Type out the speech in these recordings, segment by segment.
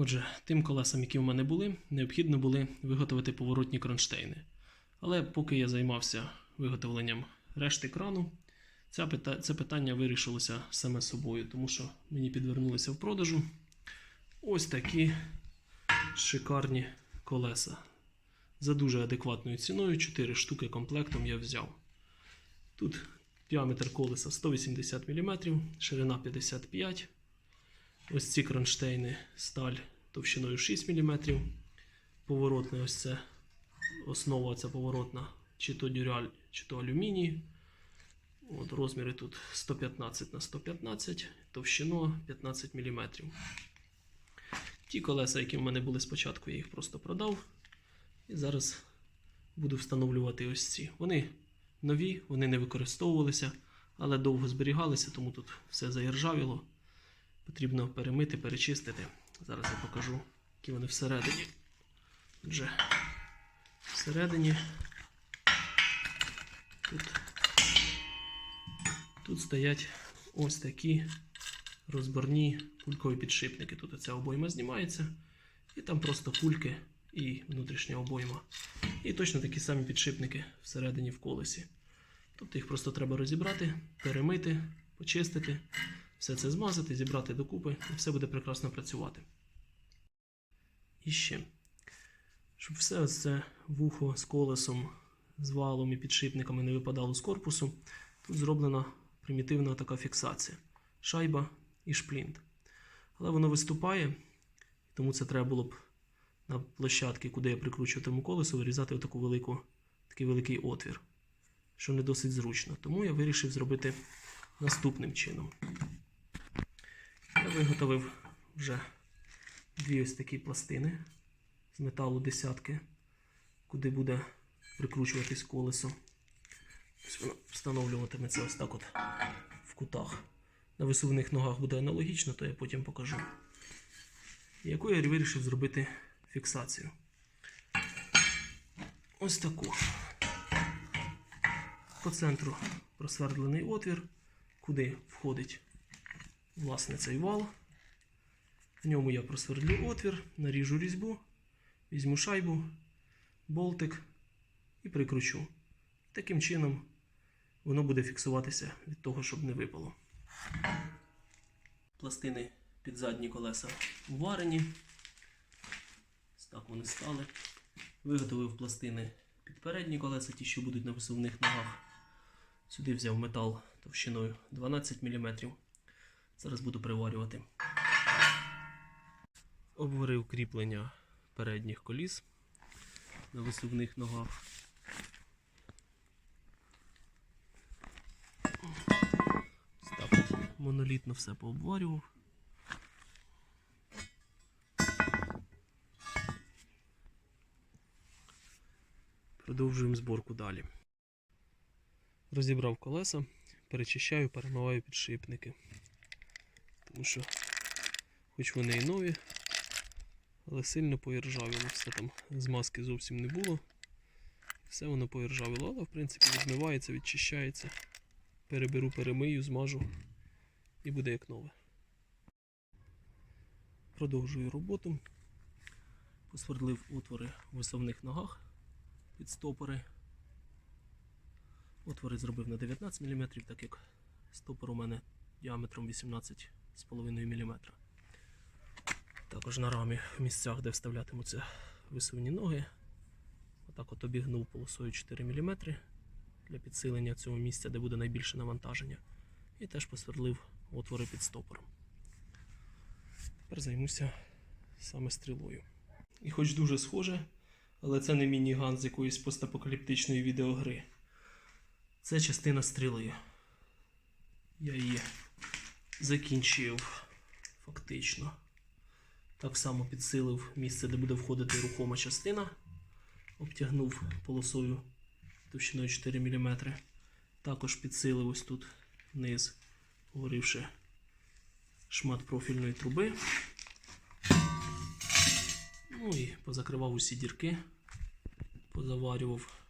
Отже, тим колесам, які в мене були, необхідно були виготовити поворотні кронштейни. Але поки я займався виготовленням решти крану, це питання вирішилося саме собою, тому що мені підвернулися в продажу ось такі шикарні колеса. За дуже адекватною ціною 4 штуки комплектом я взяв. Тут діаметр колеса 180 мм, ширина 55 Ось ці кронштейни сталь товщиною 6 мм. Поворотне ось це основа ця поворотна, чи то дюраль, чи то алюміній. От, розміри тут 115 на 115, товщина 15 мм. Ті колеса, які в мене були спочатку, я їх просто продав. І зараз буду встановлювати ось ці. Вони нові, вони не використовувалися, але довго зберігалися, тому тут все заіржавіло. Потрібно перемити, перечистити. Зараз я покажу, які вони всередині. Отже, всередині тут, тут стоять ось такі розборні кулькові підшипники. Тут оця обойма знімається, і там просто кульки і внутрішня обойма. І точно такі самі підшипники всередині в колесі. Тобто їх просто треба розібрати, перемити, почистити, все це змазати, зібрати докупи, і все буде прекрасно працювати. І ще, щоб все це вухо з колесом, з валом і підшипниками не випадало з корпусу, тут зроблена примітивна така фіксація: шайба і шплінт. Але воно виступає, тому це треба було б на площадці, куди я прикручуватиму колесо, вирізати отаку велику, такий великий отвір, що не досить зручно. Тому я вирішив зробити наступним чином. Я виготовив вже дві ось такі пластини з металу десятки, куди буде прикручуватись колесо. Ось воно встановлюватиметься ось так от в кутах. На висувних ногах буде аналогічно, то я потім покажу. Яку я вирішив зробити фіксацію. Ось таку. По центру просвердлений отвір, куди входить власне цей вал. В ньому я просвердлю отвір, наріжу різьбу, візьму шайбу, болтик і прикручу. Таким чином воно буде фіксуватися від того, щоб не випало. Пластини під задні колеса уварені. Так вони стали. Виготовив пластини під передні колеса, ті, що будуть на висувних ногах. Сюди взяв метал товщиною 12 мм. Зараз буду приварювати. Обварив кріплення передніх коліс на висувних ногах. Так монолітно все пообварював. Продовжуємо зборку далі. Розібрав колеса, перечищаю, перемиваю підшипники. Тому що, хоч вони і нові, але сильно поіржавіло. Все там змазки зовсім не було. Все воно поіржавіло, але в принципі відмивається, відчищається. Переберу, перемию, змажу і буде як нове. Продовжую роботу. Посвердлив отвори в висовних ногах під стопори. Отвори зробив на 19 мм, так як стопор у мене діаметром 18,5 мм. Також на рамі в місцях, де вставлятимуться висувні ноги. Отак от обігнув полосою 4 мм для підсилення цього місця, де буде найбільше навантаження. І теж посверлив отвори під стопором. Тепер займуся саме стрілою. І хоч дуже схоже, але це не міні-ган з якоїсь постапокаліптичної відеогри. Це частина стріли. Я її закінчив фактично. Так само підсилив місце, де буде входити рухома частина. Обтягнув полосою товщиною 4 мм. Також підсилив ось тут вниз, погорівши шмат профільної труби. Ну і позакривав усі дірки, позаварював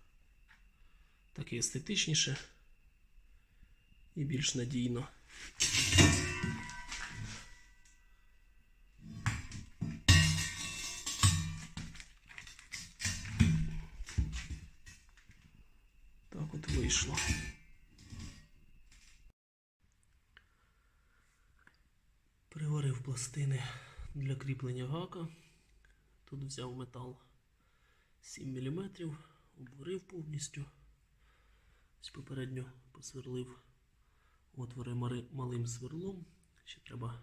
так і естетичніше і більш надійно. Так от вийшло. Приварив пластини для кріплення гака. Тут взяв метал 7 мм, обварив повністю. Попередньо посверлив отвори малим сверлом. Ще треба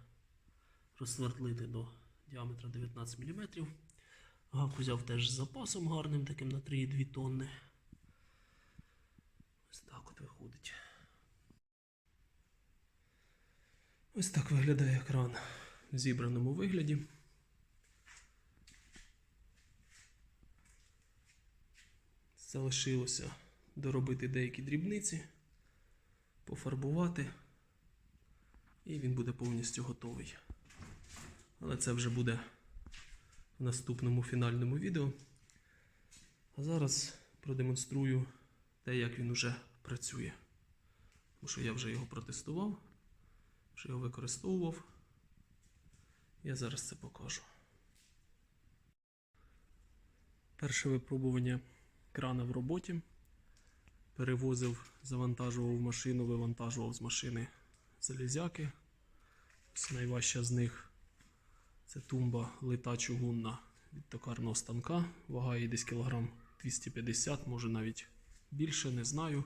розсвердлити до діаметра 19 мм. Гак взяв теж з запасом гарним, таким на 3,2 тонни. Ось так от виходить. Ось так виглядає екран в зібраному вигляді. Залишилося доробити деякі дрібниці, пофарбувати, і він буде повністю готовий. Але це вже буде в наступному фінальному відео. А зараз продемонструю те, як він уже працює. Тому що я вже його протестував, вже його використовував. Я зараз це покажу. Перше випробування крана в роботі. Перевозив, завантажував в машину, вивантажував з машини залізяки. Ось найважча з них це тумба лита чугунна від токарного станка. Вага її десь кілограм 250, може навіть більше, не знаю.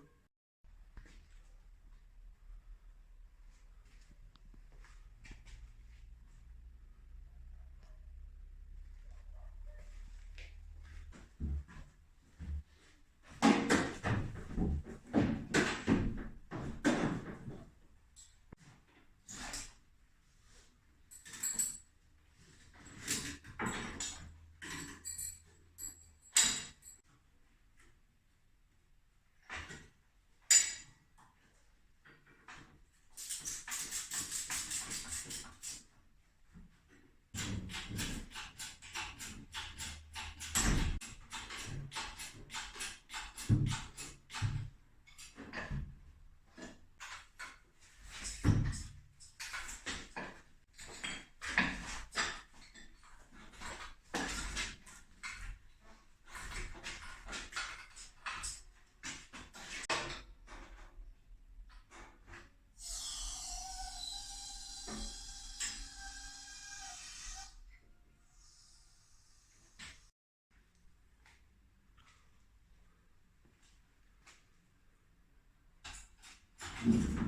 Ось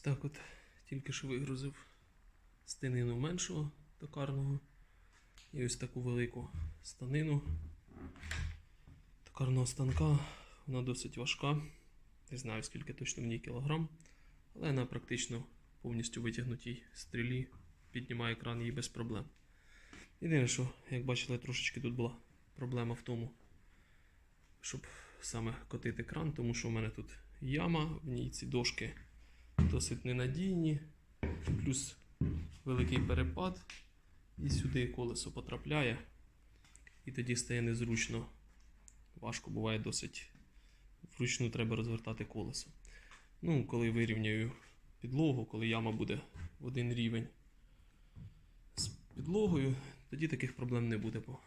так от тільки що вигрузив станину меншого токарного і ось таку велику станину токарного станка. Вона досить важка. Не знаю скільки точно в ній кілограм, але на практично повністю витягнутій стрілі піднімає кран її без проблем. Єдине, що, як бачили, трошечки тут була проблема в тому, щоб саме котити кран, тому що в мене тут яма, в ній ці дошки досить ненадійні, плюс великий перепад, і сюди колесо потрапляє, і тоді стає незручно. Важко буває досить. Вручну треба розвертати колесо. Ну, коли вирівняю підлогу, коли яма буде в один рівень з підлогою, тоді таких проблем не буде, бо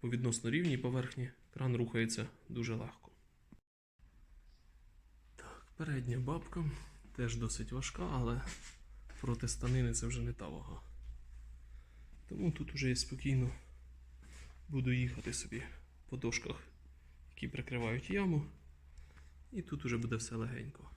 по відносно рівній поверхні кран рухається дуже легко. Так, передня бабка теж досить важка, але проти станини це вже не та вага. Тому тут уже я спокійно буду їхати собі по дошках, які прикривають яму, і тут уже буде все легенько.